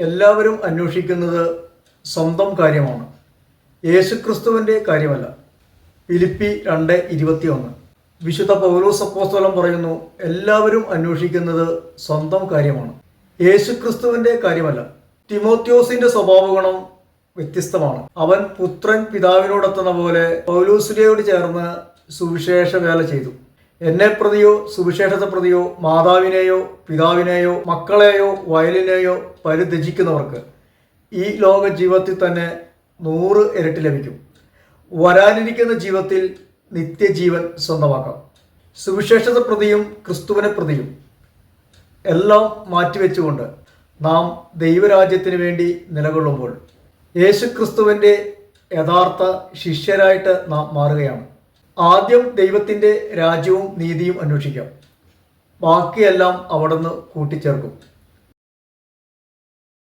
എല്ലാവരും അന്വേഷിക്കുന്നത് സ്വന്തം കാര്യമാണ്. യേശുക്രിസ്തുവിന്റെ കാര്യമല്ല. ഫിലിപ്പി രണ്ട് ഇരുപത്തിയൊന്ന്. വിശുദ്ധ പൗലോസ് അപ്പോസ്തോലം പറയുന്നു എല്ലാവരും അന്വേഷിക്കുന്നത് സ്വന്തം കാര്യമാണ്. യേശുക്രിസ്തുവിന്റെ കാര്യമല്ല. തിമോത്യോസിന്റെ സ്വഭാവഗുണം വ്യത്യസ്തമാണ്. അവൻ പുത്രൻ പിതാവിനോടെത്തുന്ന പോലെ പൗലൂസിനെയോട് ചേർന്ന് സുവിശേഷ വേല ചെയ്തു. എന്നെ പ്രതിയോ സുവിശേഷത്തെ പ്രതിയോ മാതാവിനെയോ പിതാവിനെയോ മക്കളെയോ വയലിനെയോ പരിത്യജിക്കുന്നവർക്ക് ഈ ലോക ജീവിതത്തിൽ തന്നെ നൂറ് ഇരട്ടി ലഭിക്കും. വരാനിരിക്കുന്ന ജീവിതത്തിൽ നിത്യജീവൻ സ്വന്തമാക്കാം. സുവിശേഷത്തെ പ്രതിയും ക്രിസ്തുവിനെ പ്രതിയും എല്ലാം മാറ്റിവെച്ചുകൊണ്ട് നാം ദൈവരാജ്യത്തിന് വേണ്ടി നിലകൊള്ളുമ്പോൾ യേശു ക്രിസ്തുവിന്റെ യഥാർത്ഥ ശിഷ്യരായിട്ട് നാം മാറുകയാണ്. ആദ്യം ദൈവത്തിന്റെ രാജ്യവും നീതിയും അന്വേഷിക്കാം. ബാക്കിയെല്ലാം അവിടെ നിന്ന് കൂട്ടിച്ചേർക്കും.